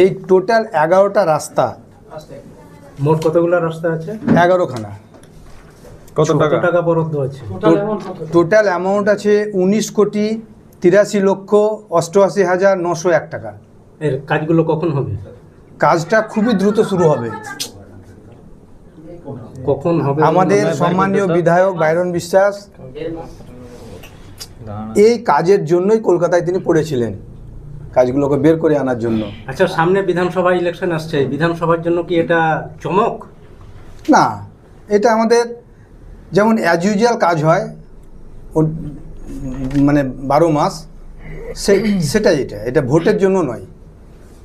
এই টোটাল এগারোটা রাস্তা। মোট কতগুলো রাস্তা আছে? এগারোখানা। কত কত টাকা? টাকা বরাদ্দ আছে। টোটাল অ্যামাউন্ট আছে উনিশ কোটি তিরাশি লক্ষ অষ্টআশি হাজার নশো এক টাকা। এর কাজগুলো কখন হবে? কাজটা খুবই দ্রুত শুরু হবে। কখন হবে? আমাদের সম্মানীয় বিধায়ক বাইরন বিশ্বাস এই কাজের জন্যই কলকাতায় তিনি পড়েছিলেন। কাজগুলোকে বের করে আনার জন্য। আচ্ছা সামনে বিধানসভা ইলেকশন আসছে বিধানসভার জন্য কি এটা চমক? না এটা আমাদের যেমন অ্যাজ ইউজুয়াল কাজ হয় ও- মানে বারো মাস সেটাই এটা এটা ভোটের জন্য নয়।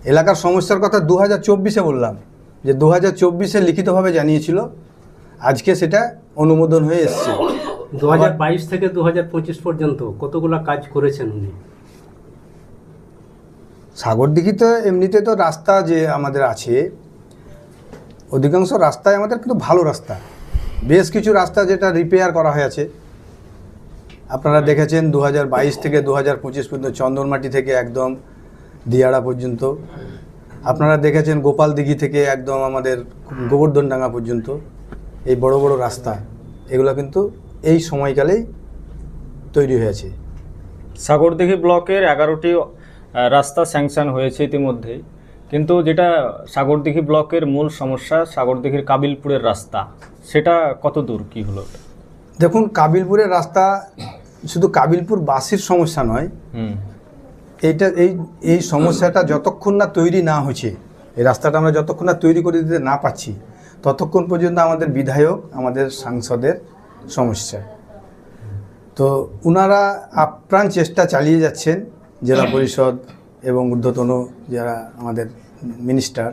এলাকার সমস্যার কথা দু হাজার চব্বিশে বললাম যে দু হাজার চব্বিশে লিখিতভাবে জানিয়েছিল আজকে সেটা অনুমোদন হয়ে এসছে। দু হাজার বাইশ থেকে দু হাজার পঁচিশ পর্যন্ত কতগুলো কাজ করেছেন উনি? সাগরদিঘিতে এমনিতে তো রাস্তা যে আমাদের আছে, অধিকাংশ রাস্তায় আমাদের কিন্তু ভালো রাস্তা। বেশ কিছু রাস্তা যেটা রিপেয়ার করা হয়েছে আপনারা দেখেছেন দু হাজার বাইশ থেকে দু পর্যন্ত চন্দনমাটি থেকে একদম দিয়াড়া পর্যন্ত। আপনারা দেখেছেন গোপাল দিঘি থেকে একদম আমাদের গোবর্ধনডাঙ্গা পর্যন্ত। এই বড় বড় রাস্তা, এগুলো কিন্তু এই সময়কালেই তৈরি হয়েছে। সাগরদিঘি ব্লকের এগারোটি রাস্তা স্যাংশন হয়েছে ইতিমধ্যেই। কিন্তু যেটা সাগরদিঘি ব্লকের মূল সমস্যা সাগরদিঘির কাবিলপুরের রাস্তা সেটা কত দূর? কি হলো? দেখুন কাবিলপুরের রাস্তা শুধু কাবিলপুর বাসির সমস্যা নয় এইটা এই এই সমস্যাটা যতক্ষণ না তৈরি না হয়েছে এই রাস্তাটা আমরা যতক্ষণ না তৈরি করে দিতে না পাচ্ছি ততক্ষণ পর্যন্ত আমাদের বিধায়ক আমাদের সাংসদের সমস্যা। তো ওনারা আপ্রাণ চেষ্টা চালিয়ে যাচ্ছেন জেলা পরিষদ এবং ঊর্ধ্বতন যারা আমাদের মিনিস্টার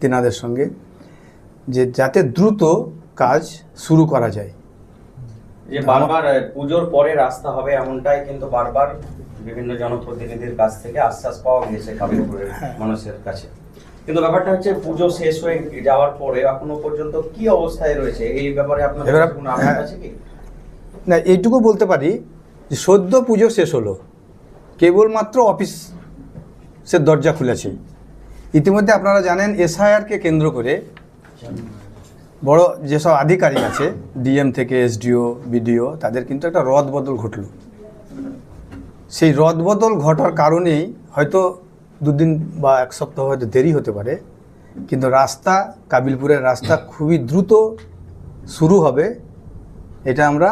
তেনাদের সঙ্গে যে যাতে দ্রুত কাজ শুরু করা যায়। যে বারবার পুজোর পরে রাস্তা হবে এমনটাই কিন্তু বারবার বিভিন্ন জনপ্রতিনিধির কাছ থেকে আশ্বাস পাওয়া গিয়েছে কাবিলপুরের মানুষের কাছে। কিন্তু ব্যাপারটা হচ্ছে পুজো শেষ হয়ে যাওয়ার পরে এখনও পর্যন্ত কি অবস্থায় রয়েছে? এই ব্যাপারে আপনার কাছে কোনো হ্যাঁ। আছে কি? না এইটুকু বলতে পারি যে সদ্য পুজো শেষ হলো। কেবলমাত্র অফিসের দরজা খুলেছে। ইতিমধ্যে আপনারা জানেন এসআইআরকে কেন্দ্র করে বড় যেসব আধিকারিক আছে, ডিএম থেকে এসডিও, বিডিও, তাদের কিন্তু একটা রদ বদল ঘটল। সেই রদ বদল ঘটার কারণেই হয়তো দুদিন বা এক সপ্তাহ হয়তো দেরি হতে পারে, কিন্তু রাস্তা, কাবিলপুরের রাস্তা খুবই দ্রুত শুরু হবে। এটা আমরা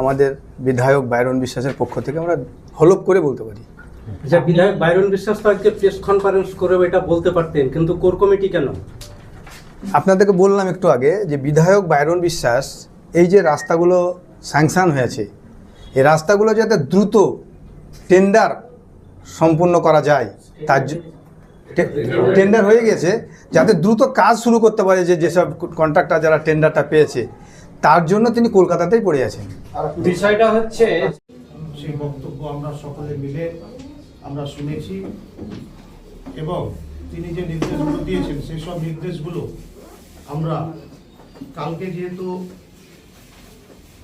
আমাদের বিধায়ক বাইরন বিশ্বাসের পক্ষ থেকে আমরা হলপ করে বলতে পারি। আচ্ছা বিধায়ক বাইরন বিশ্বাস তো আজকে প্রেস কনফারেন্স করে এটা বলতে পারতেন কিন্তু কোর কমিটি কেন? আপনাদেরকে বললাম একটু আগে যে বিধায়ক বাইরন বিশ্বাস এই যে রাস্তাগুলো স্যাংশন হয়েছে এই রাস্তাগুলো যাতে দ্রুত টেন্ডার সম্পূর্ণ করা যায় তার টেন্ডার হয়ে গেছে যাতে দ্রুত কাজ শুরু করতে পারে যে যেসব কন্ট্রাক্টর যারা টেন্ডারটা পেয়েছে তার জন্য তিনি কলকাতাতেই পড়ে আছেন। বিষয়টা হচ্ছে সেই বক্তব্য আমরা সকলে মিলে আমরা শুনেছি এবং তিনি যে নির্দেশগুলো দিয়েছেন সেই সব নির্দেশগুলো আমরা কালকে যেহেতু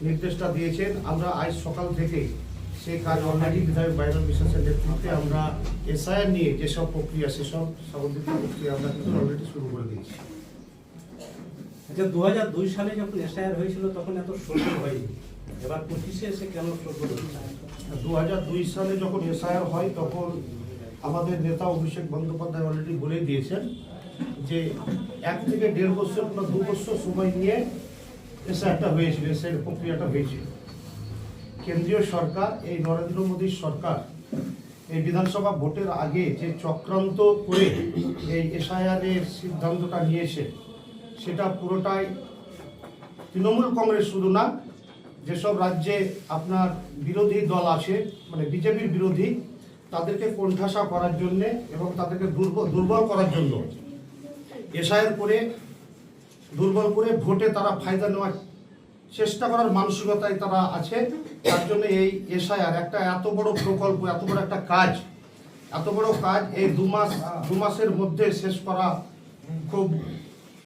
নির্দেশটা দিয়েছেন, আমরা আজ সকাল থেকে সেই কাজ অলরেডি বিধায়ক বাইরন বিশ্বাসের নেতৃত্বে আমরা এসআইআর নিয়ে যেসব প্রক্রিয়া, সেসব সাবধানিক প্রক্রিয়া আমরা কিন্তু অলরেডি শুরু করে দিয়েছি। আচ্ছা দু হাজার দুই সালে যখন এসআইআর হয়েছিল, তখন এত সরকার হয়নি। এবার পঁচিশে এসে কেন দু দুই সালে যখন এসআইআর হয়, তখন আমাদের নেতা অভিষেক বন্দ্যোপাধ্যায় অলরেডি বলেই দিয়েছেন যে এক থেকে দেড় বছর বা দু বছর সময় নিয়ে এসআইআরটা হয়েছিল, এসআইআর প্রক্রিয়াটা হয়েছিল। কেন্দ্রীয় সরকার, এই নরেন্দ্র মোদীর সরকার এই বিধানসভা ভোটের আগে যে চক্রান্ত করে এই এসআইআর এর সিদ্ধান্তটা নিয়েছে, সেটা পুরোটাই তৃণমূল কংগ্রেস শুধু না যেসব রাজ্যে আপনার বিরোধী দল আছে মানে বিজেপির বিরোধী, তাদেরকে কোণঠাসা করার জন্য এবং তাদেরকে দুর্বল দুর্বল করার জন্য এসআইয়ের করে, দুর্বল করে ভোটে তারা ফায়দা নেওয়ার চেষ্টা করার মানসিকতায় তারা আছে, তার জন্য এই এসআইআর একটা এত বড় প্রকল্প, এত বড় একটা কাজ, এত বড় কাজ এই দু মাস, দু মাসের মধ্যে শেষ করা খুব